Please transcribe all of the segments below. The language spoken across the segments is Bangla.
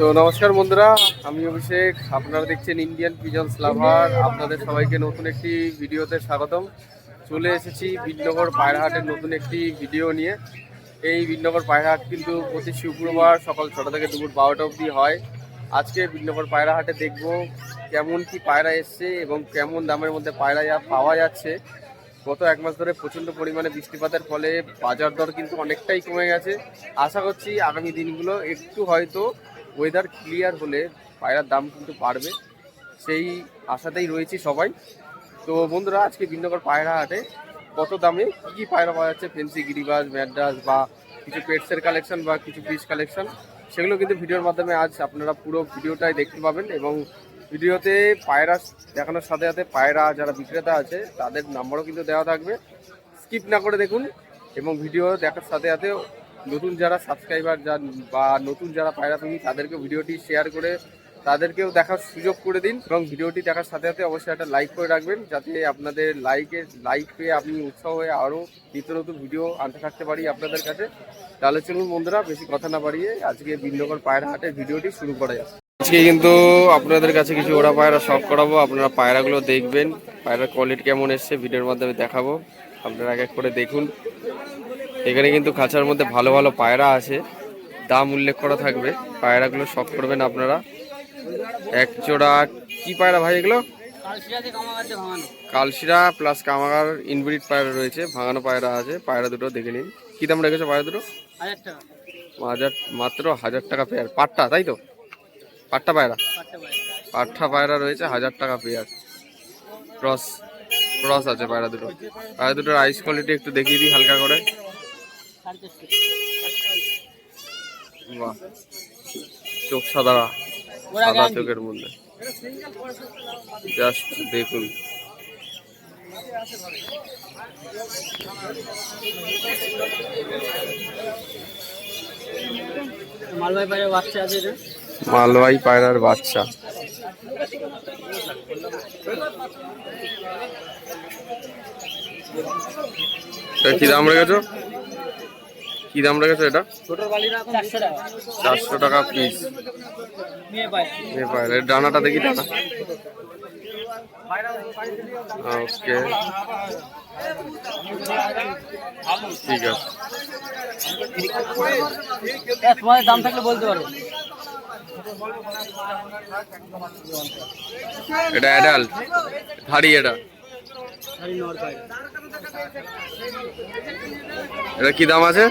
তো নমস্কার বন্ধুরা, আমি অভিষেক। আপনারা দেখছেন ইন্ডিয়ান পিজন্স লাভার আপনাদের সবাইকে নতুন একটি ভিডিওতে স্বাগতম। চলে এসেছি বিনগর পায়রাহাটের নতুন একটি ভিডিও নিয়ে। এই বিনগর পায়রাহাট কিন্তু প্রতি শুক্রবার সকাল ছটা থেকে দুপুর বারোটা অবধি হয়। আজকে বিনগর পায়রাহাটে দেখব কেমন কি পায়রা এসছে এবং কেমন দামের মধ্যে পায়রা পাওয়া যাচ্ছে। গত এক মাস ধরে প্রচণ্ড পরিমাণে বৃষ্টিপাতের ফলে বাজার দর কিন্তু অনেকটাই কমে গেছে। আশা করছি আগামী দিনগুলো একটু হয়তো ওয়েদার ক্লিয়ার হলে পায়রার দাম কিন্তু বাড়বে, সেই আশাতেই রয়েছি সবাই। তো বন্ধুরা, আজকে বিন্দকর পায়রা হাটে কত দামে কী কী পায়রা পাওয়া যাচ্ছে? ফেন্সি গিরিবাজ ম্যাড্রাস বা কিছু পেটসের কালেকশন বা কিছু ফিশ কালেকশন সেগুলো কিন্তু ভিডিওর মাধ্যমে আজ আপনারা পুরো ভিডিওটাই দেখতে পাবেন এবং ভিডিওতে পায়রা দেখানোর সাথে সাথে পায়রা যারা বিক্রেতা আছে, তাদের নাম্বারও কিন্তু দেওয়া থাকবে। স্কিপ না করে দেখুন এবং ভিডিও দেখার সাথে সাথে নতুন যারা সাবস্ক্রাইবার যান বা নতুন যারা পায়রা তুমি, তাদেরকে ভিডিওটি শেয়ার করে তাদেরকেও দেখার সুযোগ করে দিন এবং ভিডিওটি দেখার সাথে সাথে অবশ্যই একটা লাইক করে রাখবেন যাতে আপনাদের লাইকে লাইক পেয়ে আপনি উৎসাহ হয়ে আরও নিত্য নতুন ভিডিও আনতে থাকতে পারি আপনাদের কাছে। তাহলে চলুন বন্ধুরা, বেশি কথা না বাড়িয়ে আজকে বিন্দকর পায়রা হাটের ভিডিওটি শুরু করা যাক। আজকে কিন্তু আপনাদের কাছে কিছু ওরা পায়রা শখ করাবো, আপনারা পায়রাগুলো দেখবেন, পায়রার কোয়ালিটি কেমন এসছে, ভিডিওর মাধ্যমে দেখাবো। আপনারা এক এক করে দেখুন। এখানে কিন্তু খাঁচার মধ্যে ভালো ভালো পায়রা আছে। দাম উল্লেখ করা থাকবে। পায়রাগুলো শখ করবেন আপনারা। এক জোড়া কি পায়রা ভাই এগুলো? কালশিরা প্লাস কামাগার ইনব্রিড পায়রা রয়েছে, ভাঙানো পায়রা আছে। পায়রা দুটো দেখে নিন। কি দাম রেখেছো পায়রা দুটো? হাজার মাত্র হাজার টাকা পেয়ার পাট্টা, তাই তো? পাট্টা পায়রা? পাট্টা পায়রা রয়েছে, হাজার টাকা পেয়ার ক্রস ক্রস আছে পায়রা দুটো। পায়রা দুটোর আইস কোয়ালিটি একটু দেখিয়ে দিই হালকা করে। চোখ সাদা সাদা চোখের মধ্যে। জাস্ট দেখুন। মালবাই বাইরে বাচ্চা আছে মালবাই পায়রার বাচ্চা। কি দাম রেখেছো? কি দাম রেখেছো এটা? চারশো টাকা। পিস এর ডানাটা দেখি ডানা। ওকে। ঠিক আছে। তোমাদের দাম থাকলে বলতে পারো। এটা অ্যাডাল্ট ধাড়ি এটা। এটা কি দাম আছে?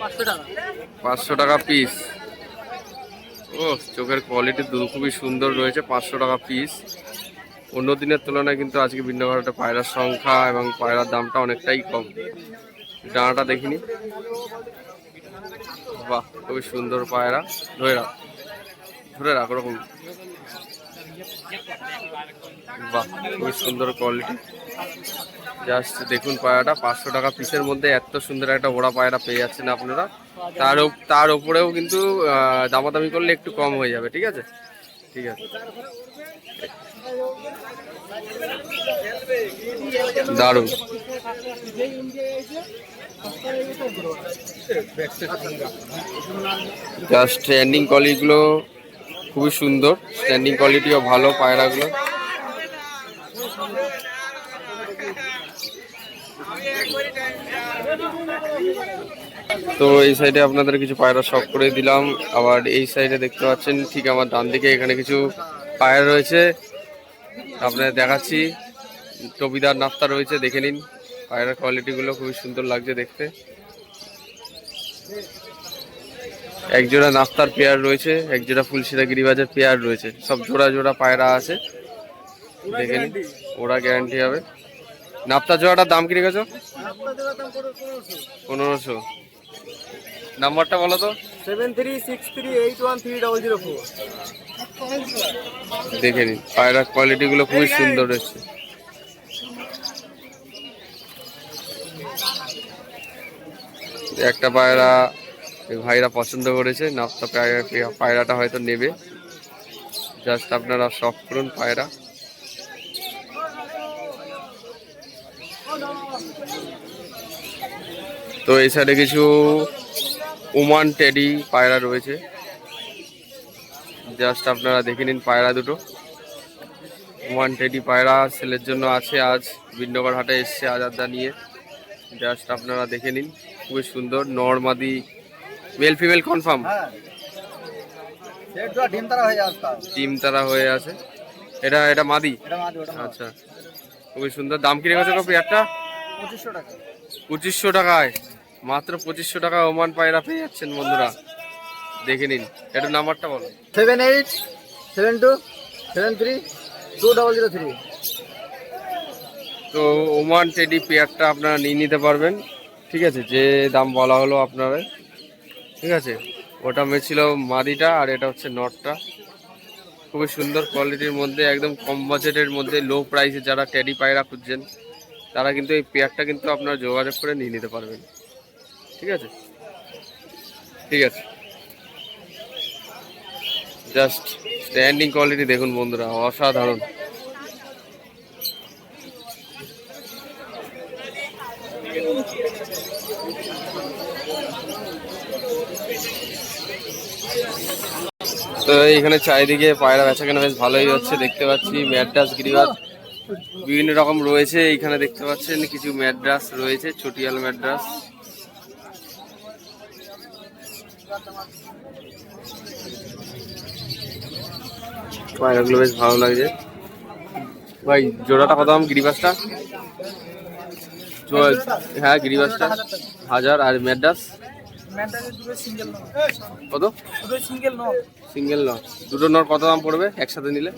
পাঁচশো টাকা। পিস ও চোখের কোয়ালিটি খুবই সুন্দর রয়েছে, পাঁচশো টাকা পিস অন্য দিনের তুলনায় কিন্তু আজকে ভিন্নঘরটা পায়রার সংখ্যা এবং পায়রার দামটা অনেকটাই কম। ডানাটা দেখিনি। বাহ, খুবই সুন্দর পায়রা। ধরে রাখ। ধরে রাখ, ওরকম। বাহ, খুবই সুন্দর কোয়ালিটি জাস্ট দেখুন পায়রাটা পাঁচশো টাকা পিসের মধ্যে এত সুন্দর একটা ওড়া পায়রা পেয়ে যাচ্ছেন আপনারা। তার তার ওপরেও কিন্তু দামাদামি করলে একটু কম হয়ে যাবে, ঠিক আছে? ঠিক আছে। দারুণ। জাস্ট স্ট্যান্ডিং কোয়ালিটিগুলো খুবই সুন্দর। স্ট্যান্ডিং কোয়ালিটিও ভালো পায়রাগুলো। তো এই সাইডে আপনাদের কিছু পায়রা শখ করে দিলাম। আবার এই সাইডে দেখতে পাচ্ছেন ঠিক আমার ডান দিকে এখানে কিছু পায়রা রয়েছে। আপনাদের দেখাচ্ছি। টবিদার নাস্তা রয়েছে, দেখে নিন। পায়রার কোয়ালিটিগুলো খুবই সুন্দর লাগছে দেখতে। এক জোড়া নাস্তার পেয়ার রয়েছে এক জোড়া ফুলশিরা গিরিবাজের পেয়ার রয়েছে। সব জোড়া জোড়া পায়রা আছে। দেখে নিন, ওরা গ্যারান্টি হবে। নাপ্তা জোড়াটার দাম কি রেখেছো? পনেরোশো। নাম্বারটা বলো তো। Seven three six three eight one three double zero four. দেখে নিন পায়রার কোয়ালিটিগুলো খুবই সুন্দর এসছে। একটা পায়রা ভাইরা পছন্দ করেছে নাপ্তা পায়রা পায়রাটা হয়তো নেবে। জাস্ট আপনারা শখ করুন পায়রা। তো এই সাইডে কিছু উমান টেডি পায়রা রয়েছে। জাস্ট আপনারা দেখে নিন পায়রা দুটো। ওয়ান টেডি পায়রা সেলের জন্য আছে আজ। বিন্নগর হাটে এসছে আজাদা নিয়ে। জাস্ট আপনারা দেখে নিন খুবই সুন্দর। নর্মাদি মেল ফিমেল কনফার্ম? হ্যাঁ। ডিম তারা হয়ে হয়ে আছে। এটা এটা মাদি। আচ্ছা। খুবই সুন্দর। দাম কি রেখেছে কপি? একটা? পঁচিশশো টাকা। পঁচিশশো টাকায়। মাত্র পঁচিশশো টাকা ওমান পায়রা পেয়ে যাচ্ছেন বন্ধুরা। দেখে নিন একটু নাম্বারটা বলো seven eight seven two seven three two double zero three. তো ওমান টেডি পেয়ারটা আপনারা নিয়ে নিতে পারবেন। ঠিক আছে যে দাম বলা হলো আপনারা ঠিক আছে ওটা ছিল মাদিটা আর এটা হচ্ছে নটটা। খুবই সুন্দর কোয়ালিটির মধ্যে একদম কম বাজেটের মধ্যে লো প্রাইসে যারা টেডি পায়রা খুঁজছেন তারা কিন্তু এই পেয়ারটা কিন্তু আপনারা যোগাযোগ করে নিয়ে নিতে পারবেন। ঠিক আছে? ঠিক আছে। জাস্ট স্ট্যান্ডিং কোয়ালিটি দেখুন বন্ধুরা, অসাধারণ। তো এখানে চারিদিকে পায়রা বেচা কেনা বেশ ভালোই হচ্ছে, দেখতে পাচ্ছি। ম্যাড্রাস গিরিবাজ বিভিন্ন রকম রয়েছে। এইখানে দেখতে পাচ্ছেন, কিছু ম্যাড্রাস রয়েছে, চটিয়াল ম্যাড্রাস পায়রাগুলো বেশ ভালো লাগছে। ভাই জোড়াটা কত দাম? গিরিবাসটা হ্যাঁ গিরিবাসটা হাজার আর সিঙ্গেল কত? সিঙ্গেল নট দুটো নট কত দাম পড়বে? একসাথে নিলে?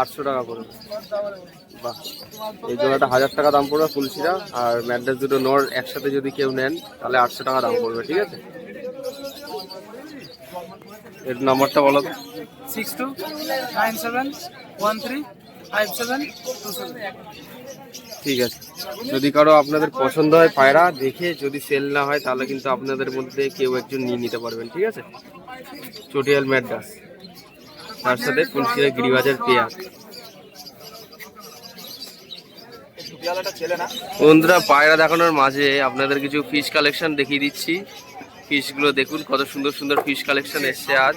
আটশো টাকা পড়বে বাহ। এই জোড়াটা হাজার টাকা দাম পড়বে ফুলসিরা আর ম্যাড্রাস দুটো নর একসাথে যদি কেউ নেন তাহলে আটশো টাকা দাম পড়বে ঠিক আছে? এর নাম্বারটা বলো six two nine seven one three five seven two seven. ঠিক আছে। যদি কারও আপনাদের পছন্দ হয় পায়রা দেখে যদি সেল না হয় তাহলে কিন্তু আপনাদের মধ্যে কেউ একজন নিয়ে নিতে পারবেন ঠিক আছে? চটিয়াল ম্যাড্রাস। তার সাথে ফুলসিরা গিরিবাজের পেয়ার। বন্ধুরা, পায়রা দেখানোর মাঝে আপনাদের কিছু ফিশ কালেকশন দেখিয়ে দিচ্ছি। ফিশগুলো দেখুন, কত সুন্দর সুন্দর ফিশ কালেকশন এসছে আজ।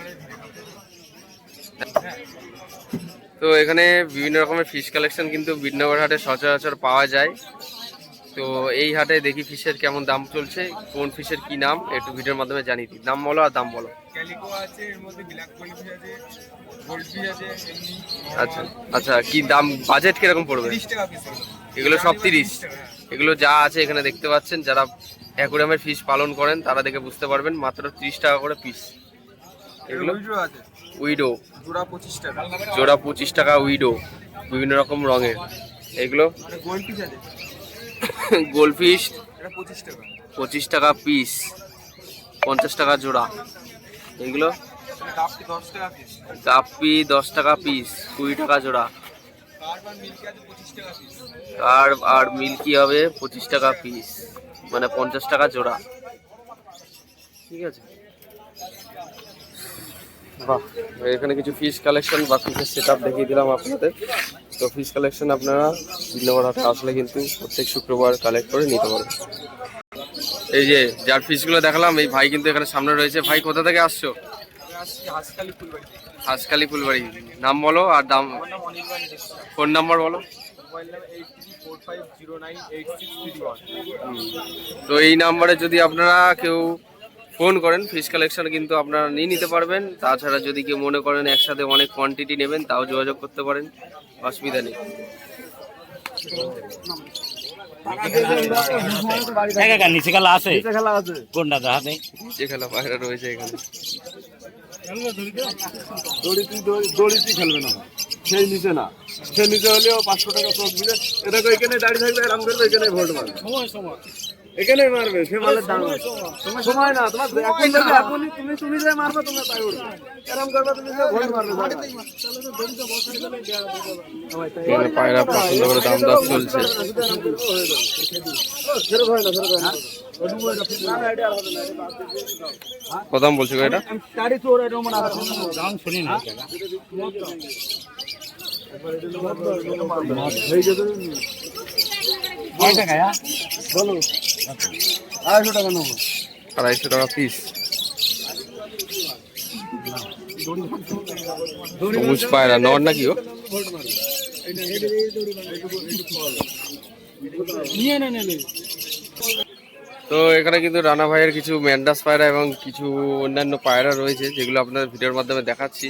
তো এখানে বিভিন্ন রকমের ফিশ কালেকশন কিন্তু বিডনগর হাটে সচরাচর পাওয়া যায়। তো এই হাটে দেখি ফিশের কেমন দাম চলছে, কোন ফিশের কি নাম, একটু ভিডিওর মাধ্যমে জানিয়ে দিই। দাম বলো আর দাম বলো। ক্যালিকো আছে এর মধ্যে ব্ল্যাক গোল্ডফিশ আছে গোল্ডফিশ আছে এমনি আচ্ছা আচ্ছা কি দাম বাজেট কীরকম পড়বে? তিরিশ টাকা পিস এগুলো সব তিরিশ। এগুলো যা আছে এখানে দেখতে পাচ্ছেন যারা অ্যাকুরিয়ামের ফিশ পালন করেন তারা দেখে বুঝতে পারবেন মাত্র তিরিশ টাকা করে পিস এগুলো? আছে। উইডো। জোড়া পঁচিশ টাকা। জোড়া পঁচিশ টাকা উইডো বিভিন্ন রকম রঙের। এগুলো? মানে গোল্ডফিশ আছে। গোলফিশ এটা পঁচিশ টাকা। পঁচিশ টাকা পিস পঞ্চাশ টাকা জোড়া। পিস কাপি দশ টাকা পিস কুড়ি টাকা জোড়া। আর আর মিল্কি হবে পঁচিশ টাকা পিস মানে পঞ্চাশ টাকা জোড়া। ঠিক আছে? বাহ এখানে কিছু ফিশ কালেকশন বা ফিশের সেট আপ দেখিয়ে দিলাম আপনাদের। তো ফিশ কালেকশন আপনারা দিনগর হাটে আসলে কিন্তু প্রত্যেক শুক্রবার কালেক্ট করে নিতে পারবেন। এই যে যার ফিশগুলো দেখালাম, এই ভাই কিন্তু এখানে সামনে রয়েছে। ভাই, কোথা থেকে আসছো? হাসকালি ফুলবাড়ি। নাম বলো আর দাম। ফোন নাম্বার বলো। তো এই নাম্বারে যদি আপনারা কেউ ফোন করেন ফিশ কালেকশন কিন্তু আপনারা নিয়ে নিতে পারবেন। তাছাড়া যদি কেউ মনে করেন একসাথে অনেক কোয়ান্টিটি নেবেন, তাও যোগাযোগ করতে পারেন। অসুবিধা নেই। নিচে খেলা আছে। কোনটা দেখাতে যে খেলা পায়রা রয়েছে এখানে দড়ি তুই দড়ি দড়ি খেলবে না সেই নিচে না সেই নিচে হলেও পাঁচশো টাকা চোখ দিলে এটা তো এখানে দাঁড়িয়ে থাকবে এরকম করবে এখানে ভোট মারবে এখানে মারবে সে মালের দাম আছে। সময় না তোমার এখন দেখবে এখনই তুমি তুমি যে মারবে তোমরা তাই উঠবে এরকম করবে তুমি যে ভোট মারবে এখানে পায়রা পছন্দ করে দাম দর চলছে ফেরত হয় না ফেরত হয় না না, না, এটা আর হবে এটা বাদ দিয়ে দিও, দাও। কত দাম বলছো এটা দাম শুনি না হয়ে? বলো আড়াইশো টাকা নেব। আড়াইশো টাকা পিস সবুজ পায়রা, নর নাকি ও তো এখানে কিন্তু রানা ভাইয়ের কিছু ম্যান্ডাস পায়রা এবং কিছু অন্যান্য পায়রা রয়েছে, যেগুলো আপনাদের ভিডিওর মাধ্যমে দেখাচ্ছি।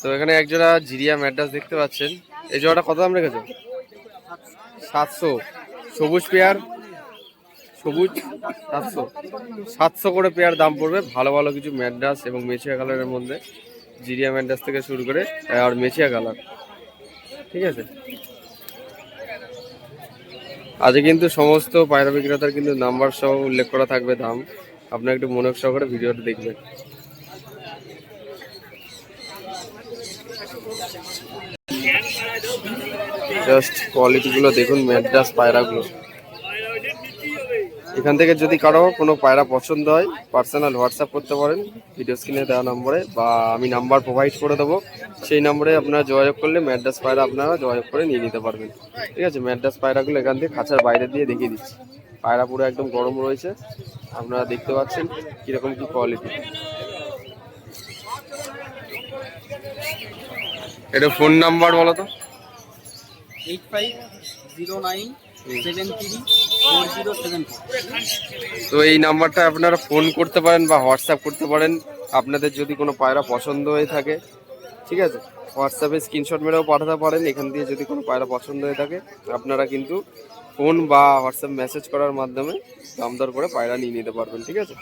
তো এখানে একজোড়া জিরিয়া ম্যান্ডাস দেখতে পাচ্ছেন। এই জোড়াটা কত দাম রেখেছে? সাতশো। সবুজ পেয়ার সবুজ, সাতশো। সাতশো করে পেয়ার দাম পড়বে। ভালো ভালো কিছু ম্যান্ডাস এবং মেচিয়া কালারের মধ্যে। জিরিয়া ম্যান্ডাস থেকে শুরু করে আর মেচিয়া কালার। ঠিক আছে? আজকে কিন্তু সমস্ত পায়রা বিক্রেতার কিন্তু নাম্বার সহ উল্লেখ করা থাকবে দাম। আপনার একটু মনোযোগ সহকারে ভিডিওটা দেখবেন। জাস্ট কোয়ালিটিগুলো দেখুন, ম্যাড্রাস পায়রাগুলো। এখান থেকে যদি কারও কোনো পায়রা পছন্দ হয় পার্সোনাল হোয়াটসঅ্যাপ করতে পারেন ভিডিও স্ক্রিনে দেওয়া নম্বরে, বা আমি নাম্বার প্রোভাইড করে দেবো। সেই নম্বরে আপনারা যোগাযোগ করলে ম্যাড্রাস পায়রা আপনারা যোগাযোগ করে নিয়ে নিতে পারবেন। ঠিক আছে? ম্যাড্রাস পায়রাগুলো এখান থেকে খাঁচার বাইরে দিয়ে দেখিয়ে দিচ্ছি। পায়রা পুরো একদম গরম রয়েছে। আপনারা দেখতে পাচ্ছেন কীরকম কী কোয়ালিটি এটা ফোন নাম্বার বলো তো। এইট ফাইভ জিরো নাইন তো এই নাম্বারটা আপনারা ফোন করতে পারেন বা হোয়াটসঅ্যাপ করতে পারেন। আপনাদের যদি কোনো পায়রা পছন্দ হয়ে থাকে, ঠিক আছে? হোয়াটসঅ্যাপে স্ক্রিনশট মেরেও পাঠাতে পারেন। এখান দিয়ে যদি কোনো পায়রা পছন্দ হয়ে থাকে, আপনারা কিন্তু ফোন বা হোয়াটসঅ্যাপ মেসেজ করার মাধ্যমে দাম দর করে পায়রা নিয়ে নিতে পারবেন, ঠিক আছে?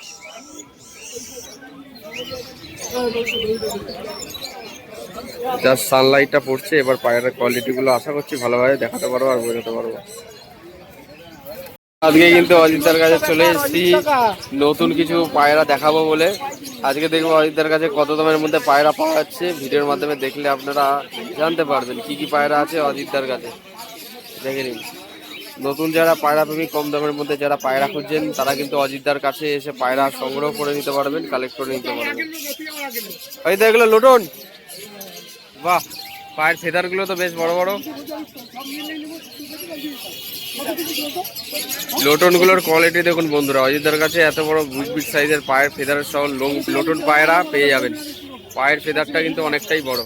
জাস্ট সানলাইটটা পড়ছে, এবার পায়রার কোয়ালিটিগুলো আশা করছি ভালোভাবে দেখাতে পারব আর বোঝাতে পারব। আজকে কিন্তু অজিতদার কাছে চলে এসেছি। নতুন কিছু পায়রা দেখাবো বলে। আজকে দেখব অজিতদার কাছে কত দামের মধ্যে পায়রা পাওয়া যাচ্ছে। ভিডিওর মাধ্যমে দেখলে আপনারা জানতে পারবেন কি কি পায়রা আছে অজিতদার কাছে। দেখে নিন। নতুন যারা পায়রা প্রেমী, কম দামের মধ্যে যারা পায়রা খুঁজছেন, তারা কিন্তু অজিতদার কাছে এসে পায়রা সংগ্রহ করে নিতে পারবেন কালেক্ট করে নিতে পারবেন। অজিত এগুলো লোটন। বাহ, পায়ের ফেদারগুলো তো বেশ বড় বড়। লোটনগুলোর কোয়ালিটি দেখুন বন্ধুরা অজিতার কাছে এত বড় বিগ সাইজের পায়ের ফেদার সহ লোটন পায়রা পেয়ে যাবেন। পায়ের ফেদারটা কিন্তু অনেকটাই বড়।